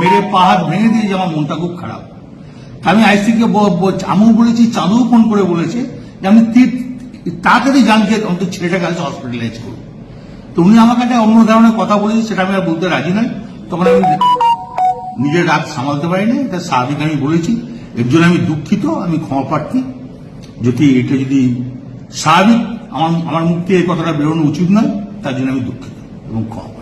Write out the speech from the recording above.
মেরে পাহাড় ভেঙে দিয়েছে আমার মনটা খুব খারাপ। আমি আইসিকে আমিও বলেছি চাঁদু ফোন করে বলেছে যে আমি তীর- তাড়াতাড়ি জানছি অন্তত ছেলেটাকে আজ হসপিটালাইজ করব। তো উনি আমাকে একটা অন্য ধরনের কথা বলেছে, সেটা আমি আর বলতে রাজি নই। তখন আমি নিজের রাগ সামালতে পারিনি, এটা স্বাভাবিক আমি বলেছি। এর জন্য আমি দুঃখিত, আমি ক্ষমা প্রার্থী। যদি এটা যদি স্বাভাবিক, আমার আমার মুখ থেকে এই কথাটা বেরোনো উচিত নয়, তার জন্য আমি দুঃখিত এবং ক্ষমা